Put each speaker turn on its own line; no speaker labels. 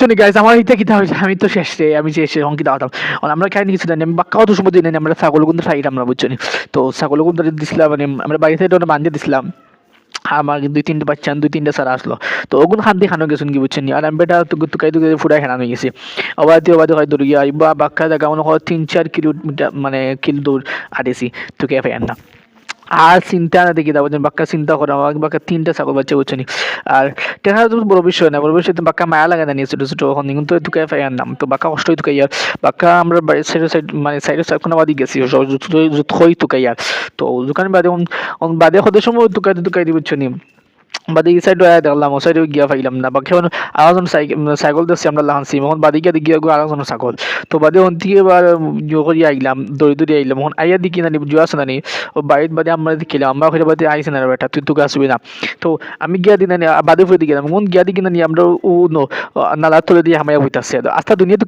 শুনি গাইস আমার ইতে কিতা হয়েছে আমি তো শেষ রে, আমি শেষ রে অঙ্কিতা হতাম আমরা খাই কিছু আমি বাক্কা অত সময় দিই আমরা ছাগল গুন্ধ খাই আমরা বুঝছি তো ছাগল গুন্ধ দিছিলাম মানে আমরা বাড়িতে ওটা বাঁধিয়ে দিছিলাম। আমার দুই তিনটে বাচ্চা, দুই তিনটে সারা আসলো। তো ওগুন খান্দি খানো গেছুন কি বুঝছেন আর আমি বেটা তুকাই তুকাই ফুটাই খানানো গেছি। অবাধি অবাধি হয় দৌড় গিয়া বা বাক্কা জায়গা মনে হয় তিন চার কিলোমিটার মানে কিলো দূর আটেছি। তুকে ফেয়ার না। আর চিন্তা না দেখি তারপর বাক্কা চিন্তা করা আমার বাক্কা তিনটা ছাগল বাচ্চা বুঝছেন আর টেনা তো বড় বিষয় না বড় বিষয় তো বাক্কা মায়া লাগে না নিয়ে ছোটো ছোটো এখন কিন্তু দুকাই ফেয়ার নাম তো বাক্কা কষ্টই তুকাই আর বাক্কা আমরা বাড়ির সাইডে সাইড মানে সাইডে সাইড কোনো বাদি গেছি জুত হই তুকাই আর তো দোকান বাদে বাদে সদস্য সময় তুকাই তুকাই দি বুঝছেন বাদি এই সাইড দেখলাম, ও সাইডে গিয়া পাইলাম না। বাকি এখন আরেকজন সাইকেল দেখছি আমরা লাগানছি এখন বাদি গিয়া গিয়া গো আরেকজন ছাগল। তো বাদে অন থেকে এবার করি আইলাম, দৌড়ি দৌড়ি আইলাম। এখন আইয়া দিকি নানি জুয়া আছে নানি ও বাড়ির বাদে আমরা দেখিলাম আমরা ওখানে বাদে আইসে না বেটা, তুই তোকে আসবি না। তো আমি গিয়া দিন বাদে ফুয়ে দিকে এখন গিয়া দিকে নানি আমরা ও নালা তুলে দিয়ে হামাইয়া বইতাছে। আস্তা দুনিয়া